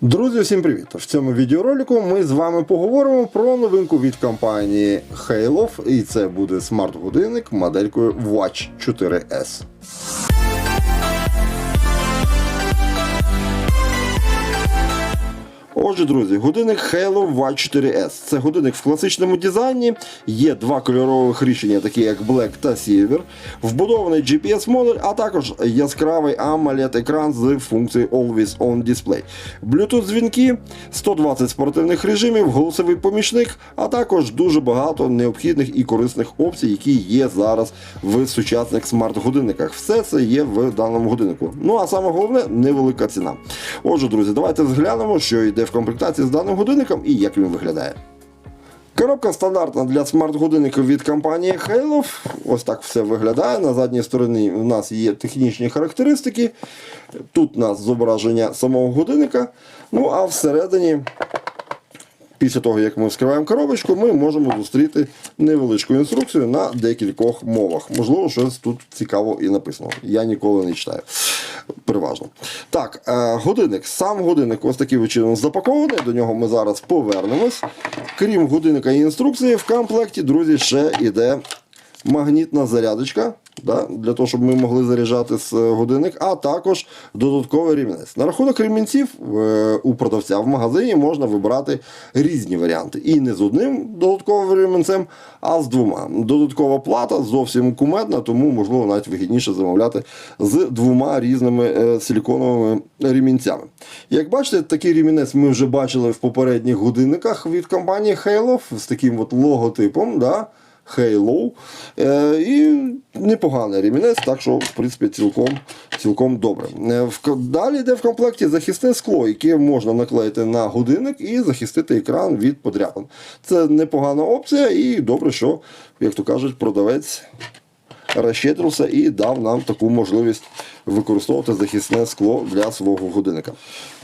Друзі, всім привіт! В цьому відеоролику ми з вами поговоримо про новинку від компанії Halof, і це буде смарт-годинник моделькою Watch 4S. Отже, друзі, годинник Halo Watch 4S. Це годинник в класичному дизайні. Є два кольорових рішення, такі як Black та Silver, вбудований GPS-модуль, а також яскравий amoled екран з функцією Always On Display. Bluetooth дзвінки, 120 спортивних режимів, голосовий помічник, а також дуже багато необхідних і корисних опцій, які є зараз в сучасних смарт-годинниках. Все це є в даному годиннику. Ну а саме головне невелика ціна. Отже, друзі, давайте зглянемо, що йде в комплектації з даним годинником і як він виглядає. Коробка стандартна для смарт-годинників від компанії Halo. Ось так все виглядає. На задній стороні у нас є технічні характеристики. Тут у нас зображення самого годинника. Ну а всередині, після того, як ми вскриваємо коробочку, ми можемо зустріти невеличку інструкцію на декількох мовах. Можливо, щось тут цікаво і написано. Я ніколи не читаю. Переважно. Так, е, годинник. Сам годинник ось таким чином запакований. До нього ми зараз повернемось. Крім годинника і інструкції, в комплекті, друзі, ще йде магнітна зарядочка. Да, для того, щоб ми могли заряджати з е, годинник, а також додатковий ремінець. На рахунок ремінців е, у продавця в магазині можна вибирати різні варіанти. І не з одним додатковим ремінцем, а з двома. Додаткова плата зовсім кумедна, тому можливо навіть вигідніше замовляти з двома різними е, силіконовими ремінцями. Як бачите, такий ремінець ми вже бачили в попередніх годинниках від компанії Halo з таким от логотипом. Да? Halo. Е, і непоганий ремінець, так що, в принципі, цілком, цілком добре. Е, далі йде в комплекті захисне скло, яке можна наклеїти на годинник і захистити екран від подряпин. Це непогана опція, і добре, що, як то кажуть, продавець розщедрився і дав нам таку можливість використовувати захисне скло для свого годинника.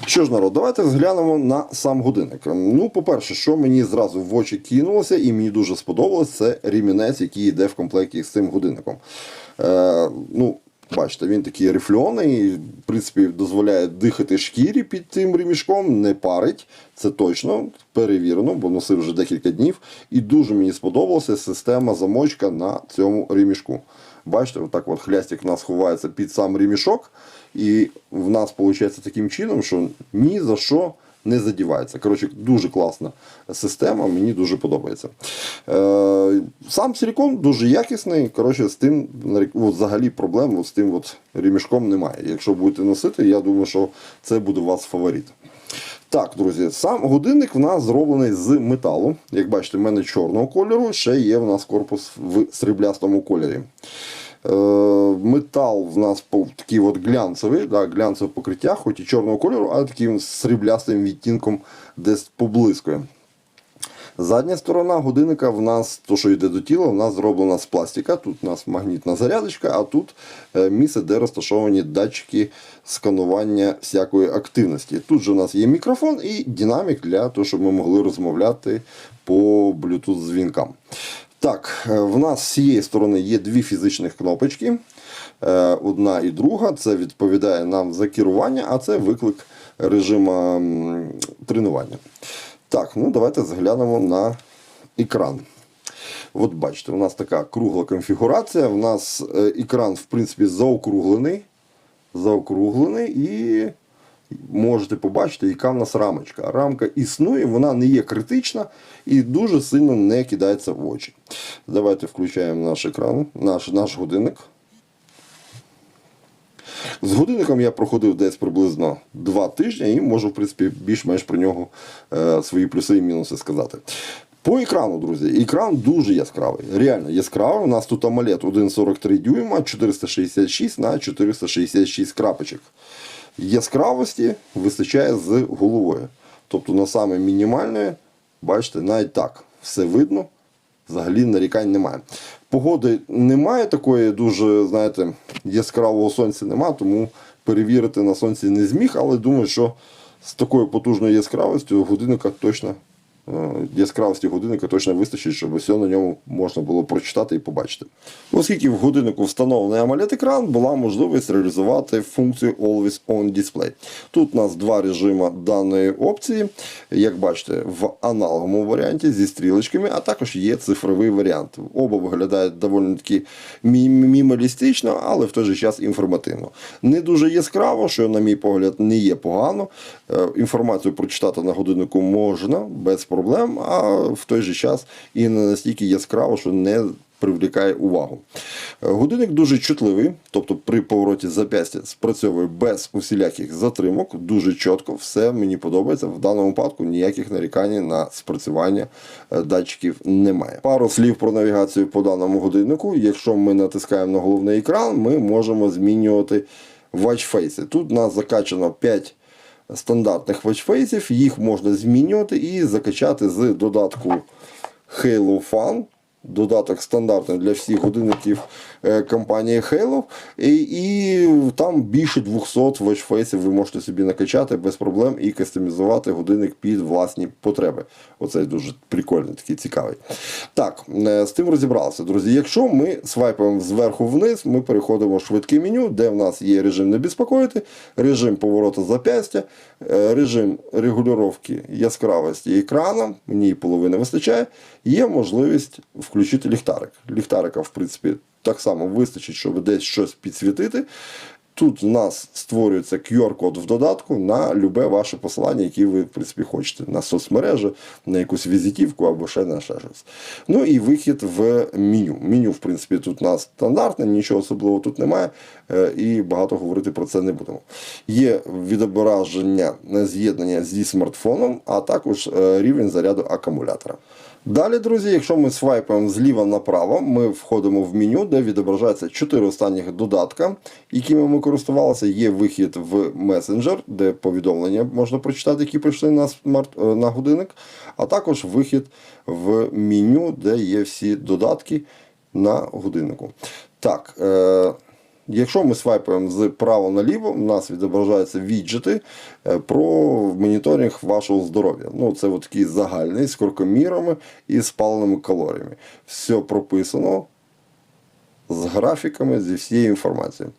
Що ж, народ, давайте зглянемо на сам годинник. Ну, по-перше, що мені зразу в очі кинулося, і мені дуже сподобалось, це рімінець, який йде в комплекті з цим годинником. Е, ну, Бачите, він такий рифльоний, в принципі, дозволяє дихати шкірі під цим ремішком, не парить. Це точно перевірено, бо носив вже декілька днів. І дуже мені сподобалася система замочка на цьому ремішку. Бачите, отак от хлястик у нас ховається під сам ремішок, і в нас виходить таким чином, що ні за що не задівається. Коротше, дуже класна система, мені дуже подобається. Е, сам силікон дуже якісний. Коротше, з тим от, взагалі проблем от, з тим от, ремішком немає. Якщо будете носити, я думаю, що це буде у вас фаворит. Так, друзі, сам годинник в нас зроблений з металу. Як бачите, в мене чорного кольору, ще є в нас корпус в сріблястому кольорі. Е, метал в нас такий от глянцевий, да, глянцеве покриття, хоч і чорного кольору, але таким сріблястим відтінком десь поблискує. Задня сторона годинника в нас, то що йде до тіла, в нас зроблена з пластика. Тут у нас магнітна зарядочка, а тут е, місце, де розташовані датчики сканування всякої активності. Тут же у нас є мікрофон і динамік для того, щоб ми могли розмовляти по Bluetooth дзвінкам. Так, е, в нас з цієї сторони є дві фізичних кнопочки. Е, Одна і друга. Це відповідає нам за керування, а це виклик режиму тренування. Так, ну давайте заглянемо на екран. От бачите, у нас така кругла конфігурація. У нас е, екран, в принципі, заокруглений. Заокруглений і можете побачити, яка в нас рамочка. Рамка існує, вона не є критична і дуже сильно не кидається в очі. Давайте включаємо наш екран, наш, наш годинник. З годинником я проходив десь приблизно 2 тижні і можу, в принципі, більш-менш про нього е, свої плюси і мінуси сказати. По екрану, друзі, екран дуже яскравий. Реально яскравий. У нас тут AMOLED 1,43 дюйма, 466 на 466 крапочок. Яскравості вистачає з головою. Тобто на саме мінімальної, бачите, навіть так, все видно, взагалі нарікань немає. Погоди немає такої дуже, знаєте, яскравого сонця немає, тому перевірити на сонці не зміг, але думаю, що з такою потужною яскравістю годинника точно яскравості годинника точно вистачить, щоб все на ньому можна було прочитати і побачити. Оскільки в годиннику встановлений amoled екран була можливість реалізувати функцію Always On Display. Тут у нас два режими даної опції. Як бачите, в аналоговому варіанті зі стрілочками, а також є цифровий варіант. Оба виглядають доволі таки мі- мінімалістично, але в той же час інформативно. Не дуже яскраво, що, на мій погляд, не є погано. Е, Інформацію прочитати на годиннику можна без проблем, а в той же час і не настільки яскраво, що не привлікає увагу. Годинник дуже чутливий, тобто при повороті зап'ястя спрацьовує без усіляких затримок, дуже чітко, все мені подобається. В даному випадку ніяких нарікань на спрацювання е, датчиків немає. Пару слів про навігацію по даному годиннику. Якщо ми натискаємо на головний екран, ми можемо змінювати watchface. Тут у нас закачано 5 стандартних watchfaces, їх можна змінювати і закачати з додатку Halo Fun. Додаток стандартний для всіх годинників е, компанії Halo. І, і там більше 200 watchfaces ви можете собі накачати без проблем і кастомізувати годинник під власні потреби. Оцей дуже прикольний, такий цікавий. Так, е, з тим розібралися, друзі. Якщо ми свайпаємо зверху вниз, ми переходимо в швидке меню, де в нас є режим не безпокоїти, режим повороту зап'ястя, е, режим регулювання яскравості екрану, мені половини вистачає, є можливість включити ліхтарик. Ліхтарика, в принципі, так само вистачить, щоб десь щось підсвітити. Тут у нас створюється QR-код в додатку на любе ваше посилання, яке ви в принципі хочете на соцмережі, на якусь візитівку або ще на ще щось. Ну і вихід в меню. Меню, в принципі, тут у нас стандартне, нічого особливого тут немає, е, і багато говорити про це не будемо. Є відображення з'єднання зі смартфоном, а також е, рівень заряду акумулятора. Далі, друзі, якщо ми свайпаємо зліва направо, ми входимо в меню, де відображаються чотири останніх додатка, якими ми користувалися. Є вихід в месенджер, де повідомлення можна прочитати, які прийшли на смарт е, на годинник, а також вихід в меню, де є всі додатки на годиннику. Так. Е- Якщо ми свайпаємо з право наліво, у нас відображаються віджити е, про моніторинг вашого здоров'я. Ну, це такий загальний з крокомірами і спаленими калоріями. Все прописано з графіками, зі всією інформацією.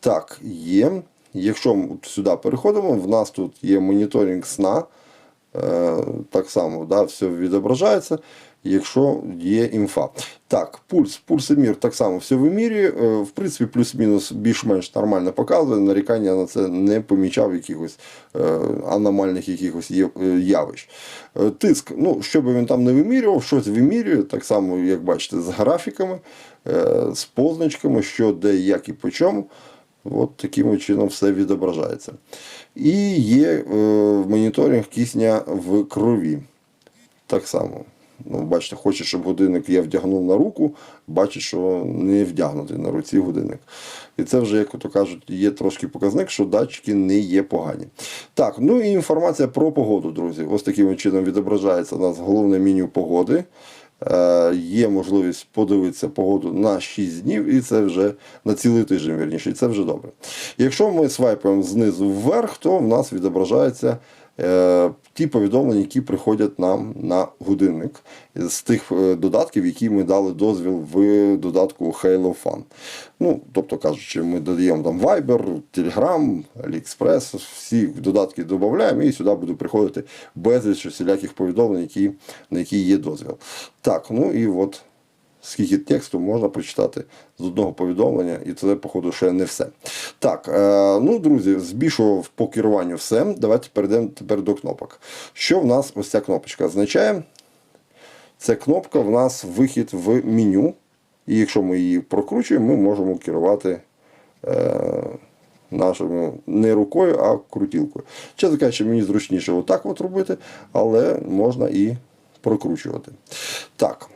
Так, є. Якщо ми сюди переходимо, в нас тут є моніторинг сна. Е, так само да, все відображається, якщо є інфа. Так, пульс, пульсомір так само все вимірює. Е, В принципі, плюс-мінус більш-менш нормально показує. Нарікання на це не помічав якихось е, аномальних якихось е, явищ. Тиск, ну, що би він там не вимірював, щось вимірює, так само, як бачите, з графіками, з позначками, що де, як і по чому. От таким чином все відображається. І є е, моніторинг кисня в крові. Так само. Ну, бачите, хоче, щоб годинник я вдягнув на руку, бачить, що не вдягнутий на руці годинник. І це вже, як то кажуть, є трошки показник, що датчики не є погані. Так, ну і інформація про погоду, друзі. Ось таким чином відображається у нас головне меню погоди. Е, Є можливість подивитися погоду на 6 днів, і це вже на цілий тиждень, вірніше, і це вже добре. Якщо ми свайпаємо знизу вверх, то в нас відображаються е, ті повідомлення, які приходять нам на годинник з тих е, додатків, які ми дали дозвіл в додатку Halo Fun. Ну, тобто кажучи, ми додаємо там Viber, Telegram, AliExpress, всі додатки додаємо, і сюди буде приходити безліч усіляких повідомлень, які, на які є дозвіл. Так, ну і от скільки тексту можна прочитати з одного повідомлення, і це, походу, ще не все. Так, е, ну, друзі, збільшував по керуванню все. Давайте перейдемо тепер до кнопок. Що в нас ось ця кнопочка означає? Ця кнопка в нас вихід в меню. І якщо ми її прокручуємо, ми можемо керувати е, нашою не рукою, а крутілкою. Чесно кажучи, мені зручніше отак от робити, але можна і прокручувати. Так.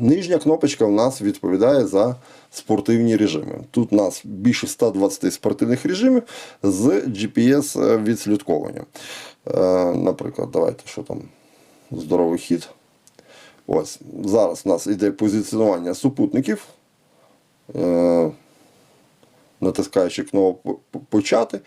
Нижня кнопочка у нас відповідає за спортивні режими. Тут у нас більше 120 спортивних режимів з GPS відслідковуванням. Е, Наприклад, давайте що там здоровий хід. Ось зараз у нас йде позиціонування супутників. Е, Натискаючи кнопку почати,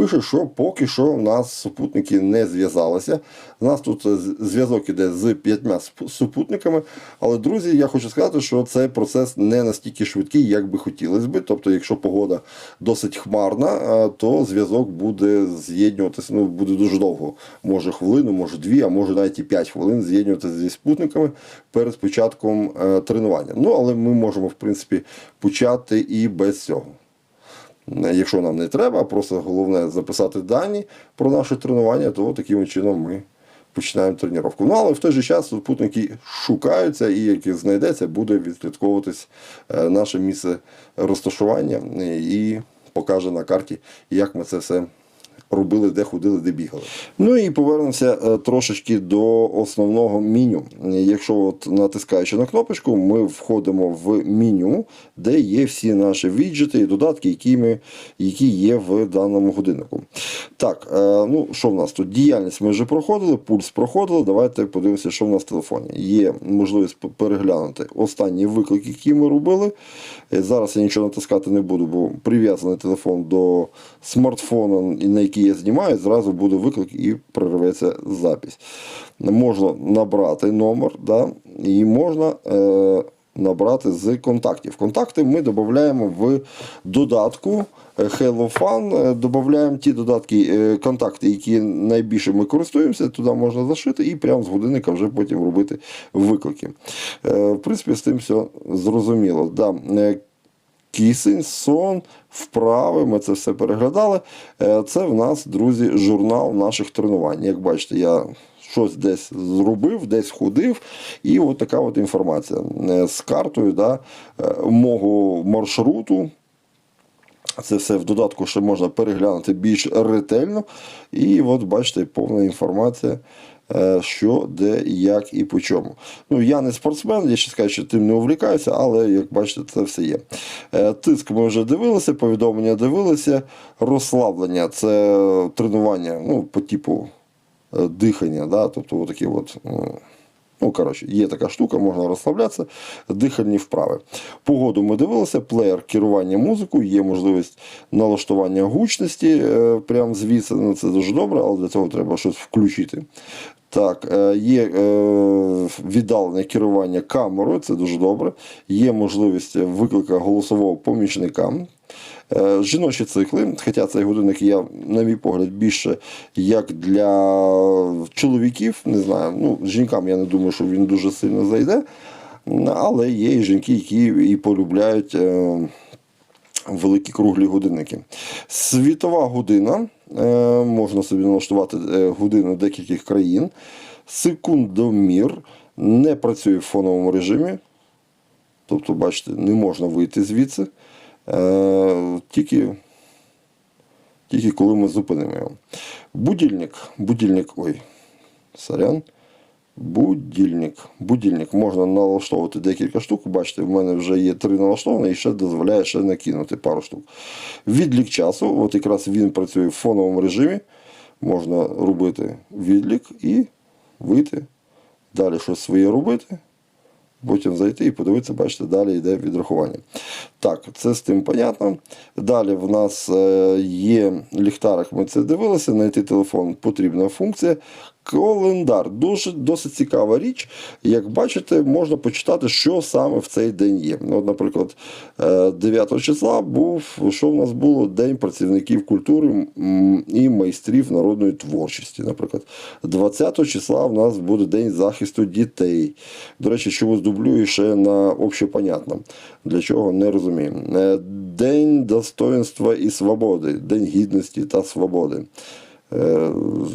пише, що поки що у нас супутники не зв'язалися. У нас тут е, зв'язок іде з п'ятьма супутниками. Але, друзі, я хочу сказати, що цей процес не настільки швидкий, як би хотілося би. Тобто, якщо погода досить хмарна, е, то зв'язок буде з'єднуватися, ну, буде дуже довго. Може хвилину, може дві, а може навіть і 5 хвилин з'єднуватися зі спутниками перед початком е, тренування. Ну, але ми можемо, в принципі, почати і без цього. Якщо нам не треба, просто головне записати дані про наше тренування, то таким чином ми починаємо тренування. Ну, але в той же час супутники шукаються і як знайдеться, буде відслідковуватись е, наше місце розташування е, і покаже на карті, як ми це все робили, де ходили, де бігали. Ну і повернемося е, трошечки до основного меню. Якщо от натискаючи на кнопочку, ми входимо в меню, де є всі наші віджити і додатки, які, ми, які є в даному годиннику. Так, е, ну що в нас тут? Діяльність ми вже проходили, пульс проходили. Давайте подивимося, що в нас в телефоні. Є можливість переглянути останні виклики, які ми робили. Е, Зараз я нічого натискати не буду, бо прив'язаний телефон до смартфона, на який я знімаю, зразу буде виклик і перерветься запись. Можна набрати номер, да, і можна. Е, Набрати з контактів. Контакти ми додаємо в додатку е, Hello Fun. е, Додаємо ті додатки, е, контакти, які найбільше ми користуємося, туди можна зашити і прямо з годинника вже потім робити виклики. В принципі, з тим все зрозуміло. Да. Кисень, сон, вправи, ми це все переглядали. Е, Це в нас, друзі, журнал наших тренувань. Як бачите, я щось десь зробив, десь ходив, і от така от інформація Е, з картою да, е, мого маршруту. Це все в додатку ще можна переглянути більш ретельно. І от бачите, повна інформація, що, де, як і по чому. Ну, я не спортсмен, я ще скажу, що тим не увлікаюся, але як бачите, це все є. Е, Тиск ми вже дивилися, повідомлення дивилися, розслаблення це тренування ну, по типу е, дихання. Да? Тобто такі от. Ну, коротше, є така штука, можна розслаблятися, дихальні вправи. Погоду ми дивилися, плеєр керування музикою, є можливість налаштування гучності е, прямо звідси. Це дуже добре, але для цього треба щось включити. Так, е, є е, віддалене керування камерою, це дуже добре. Є можливість виклика голосового помічника. Е, Жіночі цикли, хоча цей годинник я, на мій погляд, більше як для чоловіків, не знаю. Ну, жінкам я не думаю, що він дуже сильно зайде. Але є і жінки, які і полюбляють великі круглі годинники. Світова година. Е, Можна собі налаштувати е, годину декількох країн. Секундомір не працює в фоновому режимі. Тобто, бачите, не можна вийти звідси. Е, Тільки, тільки коли ми зупинимо його. Будільник, будільник, Ой, сорян. Будильник. Будильник можна налаштовувати декілька штук. Бачите, в мене вже є три налаштовані і ще дозволяє ще накинути пару штук. Відлік часу, от якраз він працює в фоновому режимі. Можна робити відлік і вийти. Далі щось своє робити. Потім зайти і подивитися, бачите, далі йде відрахування. Так, це з тим понятно. Далі в нас е, є ліхтарик, ми це дивилися, знайти телефон потрібна функція. Календар дуже досить цікава річ. Як бачите, можна почитати, що саме в цей день є. Ну, От, наприклад, е, 9 числа був, що в нас було День працівників культури і майстрів народної творчості. Наприклад, 20 числа в нас буде День захисту дітей. До речі, чомусь дублюю ще на общепонятно. Для чого не розумію. Е, День достоинства і свободи, День гідності та свободи. Е,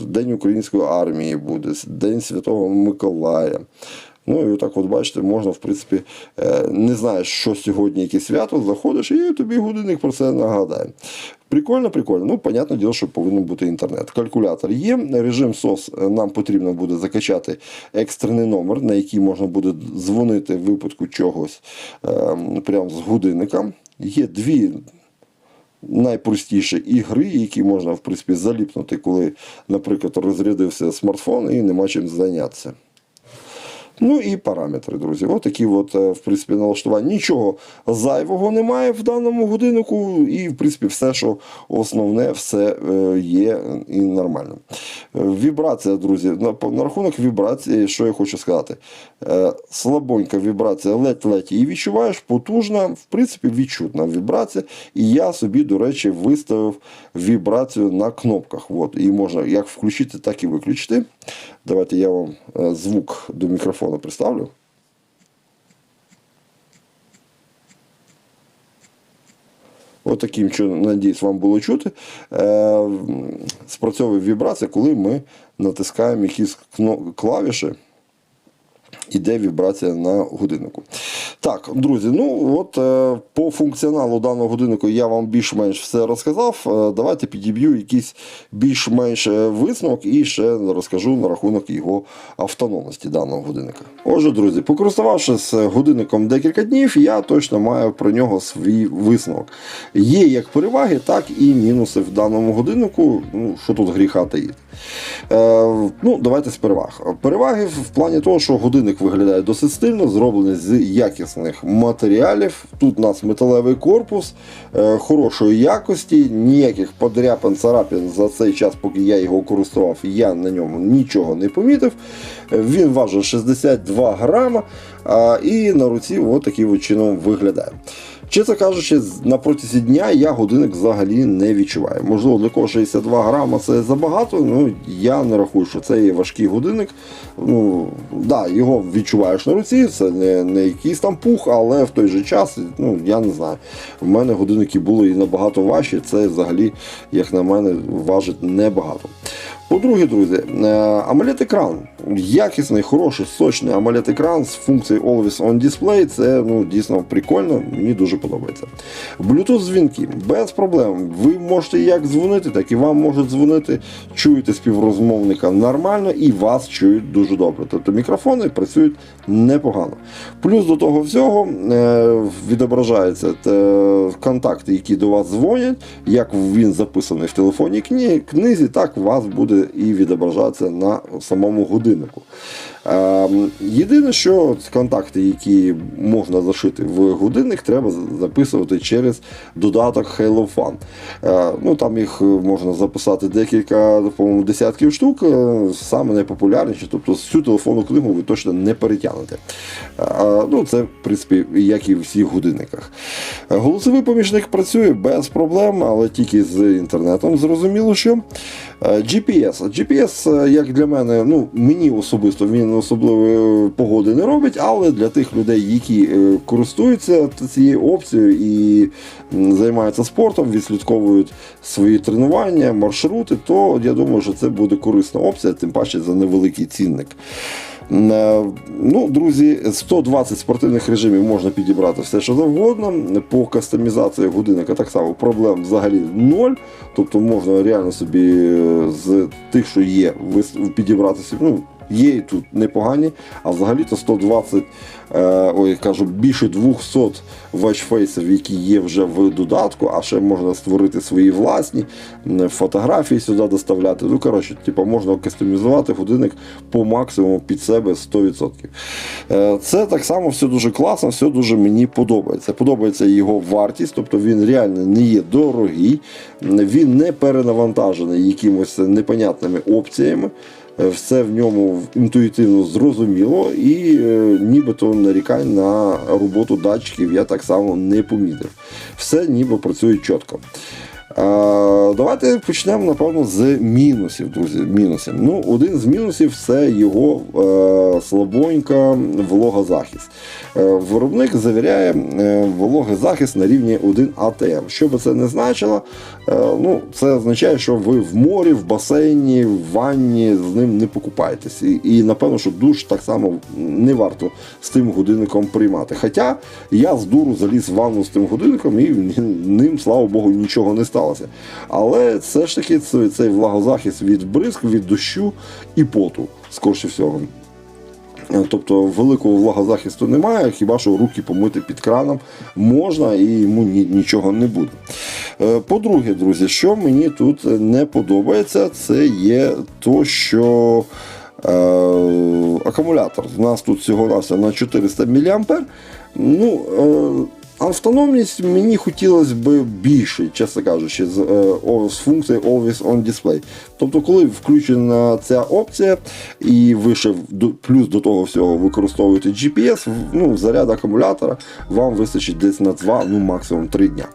День української армії буде, День Святого Миколая. Ну і отак, от бачите, можна, в принципі, е, не знаєш, що сьогодні, яке свято, заходиш, і тобі годинник про це нагадає. Прикольно, прикольно. Ну, понятне діло, що повинен бути інтернет. Калькулятор є. Режим SOS нам потрібно буде закачати екстрений номер, на який можна буде дзвонити в випадку чогось е, прямо з годинника. Є дві найпростіші ігри, які можна в принципі заліпнути, коли, наприклад, розрядився смартфон і нема чим зайнятися. Ну і параметри, друзі. Ось такі от, е, в принципі, налаштування. Нічого зайвого немає в даному годиннику, і, в принципі, все, що основне, все е, є і нормально. Е, Вібрація, друзі, на, рахунок вібрації, що я хочу сказати. Слабонька вібрація, ледь-ледь її відчуваєш, потужна, в принципі, відчутна вібрація. І я собі, до речі, виставив вібрацію на кнопках. От, її можна як включити, так і виключити. Давайте я вам звук до мікрофона представлю. От таким чином, надіюсь, вам було чути. Е, спрацьовує вібрація, коли ми натискаємо якісь клавіші. Іде вібрація на годиннику. Так, друзі, ну от е, по функціоналу даного годиннику я вам більш-менш все розказав. Е, давайте підіб'ю якийсь більш-менш е, висновок і ще розкажу на рахунок його автономності даного годинника. Отже, друзі, покористувавшись годинником декілька днів, я точно маю про нього свій висновок. Є як переваги, так і мінуси в даному годиннику. Ну, що тут гріха таїти. Е, ну, давайте з переваг. Переваги в плані того, що годинник виглядає досить стильно, зроблений з якісних матеріалів. Тут у нас металевий корпус е, хорошої якості, ніяких подряпин, царапин за цей час, поки я його користував, я на ньому нічого не помітив. Е, Він важить 62 грама і на руці от таким чином виглядає. Чесно кажучи, на протязі дня я годинник взагалі не відчуваю. Можливо, для кого 62 грама це забагато, ну я не рахую, що це є важкий годинник. Ну, да, його відчуваєш на руці, це не, не якийсь там пух, але в той же час, ну я не знаю. В мене годинники були і набагато важчі, це взагалі, як на мене, важить небагато. По-друге, друзі, е, amoled екран якісний, хороший, сочний amoled екран з функцією Always On Display. Це ну, дійсно прикольно, мені дуже подобається. Bluetooth дзвінки без проблем. Ви можете як дзвонити, так і вам можуть дзвонити. Чуєте співрозмовника нормально і вас чують дуже добре. Тобто мікрофони працюють непогано. Плюс до того всього е, відображаються е, контакти, які до вас дзвонять, як він записаний в телефонній книзі, так вас буде і відображатися на самому годиннику. Е, Єдине, що контакти, які можна зашити в годинник, треба записувати через додаток Hello Fun. Е, Ну, там їх можна записати декілька, по-моєму, десятків штук, е, саме найпопулярніші, тобто всю телефонну книгу ви точно не перетягнете. Е, Ну, це, в принципі, як і в всіх годинниках. Е, Голосовий помічник працює без проблем, але тільки з інтернетом. Зрозуміло, що. Е, GPS. GPS, е, як для мене, ну мені особисто він особливої погоди не робить, але для тих людей, які е, користуються цією опцією і займаються спортом, відслідковують свої тренування, маршрути, то я думаю, що це буде корисна опція, тим паче за невеликий цінник. Е, Ну, друзі, 120 спортивних режимів можна підібрати все, що завгодно. По кастомізації годинника так само проблем взагалі ноль. Тобто можна реально собі е, з тих, що є, підібрати собі. Ну, Є і тут непогані, а взагалі-то 120, е, ой, кажу, більше 200 ватчфейсів, які є вже в додатку, а ще можна створити свої власні фотографії сюди доставляти. Ну, коротше, типу, можна кастомізувати годинник по максимуму під себе 100%. Е, Це так само все дуже класно, все дуже мені подобається. Подобається його вартість, тобто він реально не є дорогий, він не перенавантажений якимось непонятними опціями. Е, Все в ньому інтуїтивно зрозуміло, і е, нібито нарікань на роботу датчиків я так само не помітив. Все ніби працює чітко. Давайте почнемо, напевно, з мінусів, друзі. Мінусів. Ну, один з мінусів це його е, слабонька вологозахист. Е, виробник завіряє е, вологозахист на рівні 1 АТМ. Що би це не значило, е, ну, це означає, що ви в морі, в басейні, в ванні з ним не покупаєтесь. І, і напевно, що душ так само не варто з тим годинником приймати. Хоча я з дуру заліз в ванну з тим годинником і ним, слава Богу, нічого не сталося. Але все ж таки цей, цей влагозахист від бризк, від дощу і поту, скорше всього. Е, Тобто великого влагозахисту немає, хіба що руки помити під краном можна і йому ні- нічого не буде. Е, По-друге, друзі, що мені тут не подобається, це є то, що Е, акумулятор. У нас тут всього на 400 мА. Ну, е, Автономність мені хотілося б більше, чесно кажучи, з, е, з функцією Always on Display. Тобто, коли включена ця опція, і ви ще плюс до того всього використовуєте GPS, ну, заряд акумулятора вам вистачить десь на 2, ну максимум 3 дня.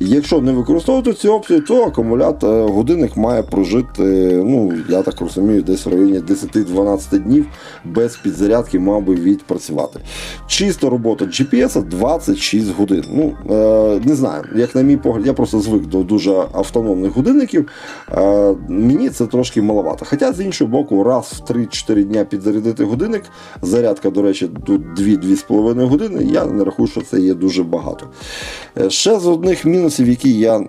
Якщо не використовувати цю опцію, то акумулятор е, годинник має прожити, ну я так розумію, десь в районі 10-12 днів без підзарядки мав би відпрацювати. Чиста робота GPS 26 годин. Ну е, не знаю, як на мій погляд, я просто звик до дуже автономних годинників. Е, мені це трошки маловато. Хоча з іншого боку, раз в 3-4 дня підзарядити годинник. Зарядка, до речі, тут 2-2,5 години. Я не рахую, що це є дуже багато. Е, Ще з одних мінусів, які я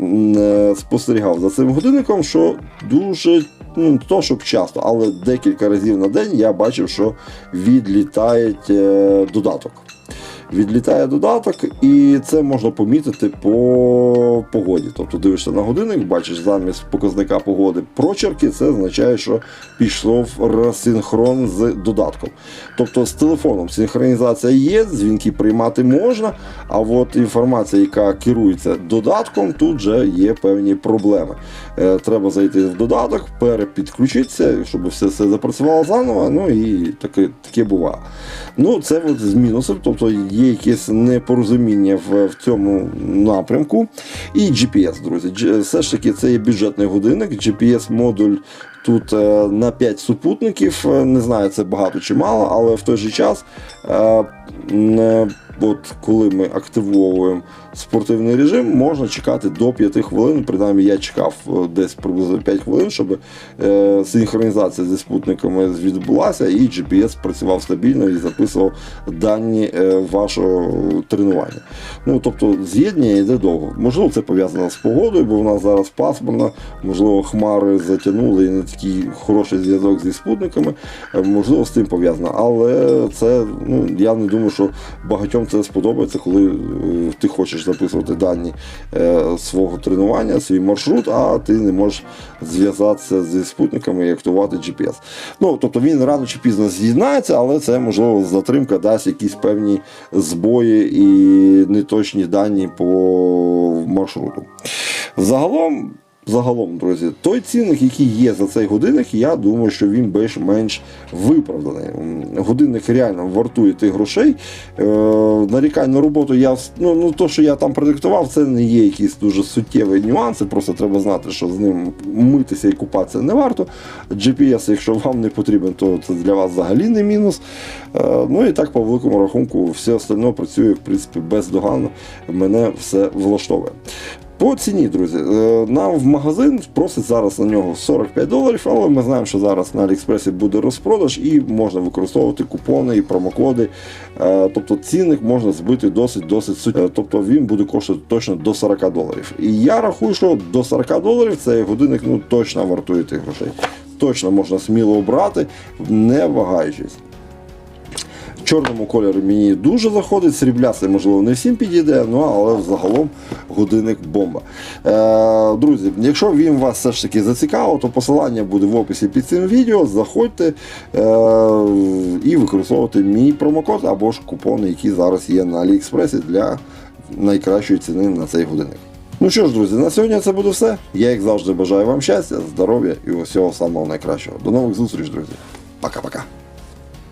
спостерігав за цим годинником, що дуже. Ну, не то, щоб часто, але декілька разів на день я бачив, що відлітає додаток. Відлітає додаток, і це можна помітити по погоді. Тобто дивишся на годинник, бачиш замість показника погоди прочерки, це означає, що пішов розсинхрон з додатком. Тобто з телефоном синхронізація є, дзвінки приймати можна, а от інформація, яка керується додатком, тут вже є певні проблеми. Е, Треба зайти в додаток, перепідключитися, щоб все це запрацювало заново. Ну і таке, таке буває. Ну, це от з мінусів, тобто є якесь непорозуміння в, в цьому напрямку. І GPS, друзі. Все ж таки, це є бюджетний годинник. GPS-модуль тут е, на 5 супутників. Е, Не знаю, це багато чи мало, але в той же час. От коли ми активовуємо спортивний режим, можна чекати до 5 хвилин. Принаймні я чекав е, десь приблизно 5 хвилин, щоб е, синхронізація зі спутниками відбулася, і GPS працював стабільно і записував дані е, вашого тренування. Ну тобто з'єднання йде довго. Можливо, це пов'язано з погодою, бо в нас зараз пасмурно, можливо, хмари затягнули і не такий хороший зв'язок зі спутниками. Можливо, з цим пов'язано. Але це ну я не думаю, що багатьом це сподобається, коли е, ти хочеш записувати дані е, свого тренування, свій маршрут, а ти не можеш зв'язатися зі спутниками і актувати GPS. Ну тобто він рано чи пізно з'єднається, але це можливо затримка дасть якісь певні збої і неточні дані по маршруту. Загалом. Загалом, друзі, той цінник, який є за цей годинник, я думаю, що він більш-менш виправданий. Годинник реально вартує тих грошей. Е, нарікань на роботу я ну, ну то, що я там продиктував, це не є якісь дуже суттєві нюанси. Просто треба знати, що з ним митися і купатися не варто. GPS, якщо вам не потрібен, то це для вас взагалі не мінус. Е, ну і так, по великому рахунку, все остальне працює в принципі бездоганно. Мене все влаштовує. По ціні, друзі, е, нам в магазин просить зараз на нього 45 доларів, але ми знаємо, що зараз на Аліекспресі буде розпродаж і можна використовувати купони і промокоди. Е, Тобто цінник можна збити досить досить суть. Е, Тобто він буде коштувати точно до 40 доларів. І я рахую, що до 40 доларів цей годинник ну, точно вартує тих грошей. Точно можна сміло обрати, не вагаючись. Чорному кольорі мені дуже заходить, сріблястий, можливо, не всім підійде, ну але взагалом годинник бомба. Е, друзі, якщо він вас все ж таки зацікавив, то посилання буде в описі під цим відео. Заходьте е, і використовуйте мій промокод або ж купони, які зараз є на Аліекспресі для найкращої ціни на цей годинник. Ну що ж, друзі, на сьогодні це буде все. Я, як завжди, бажаю вам щастя, здоров'я і усього самого найкращого. До нових зустріч, друзі. Пока-пока.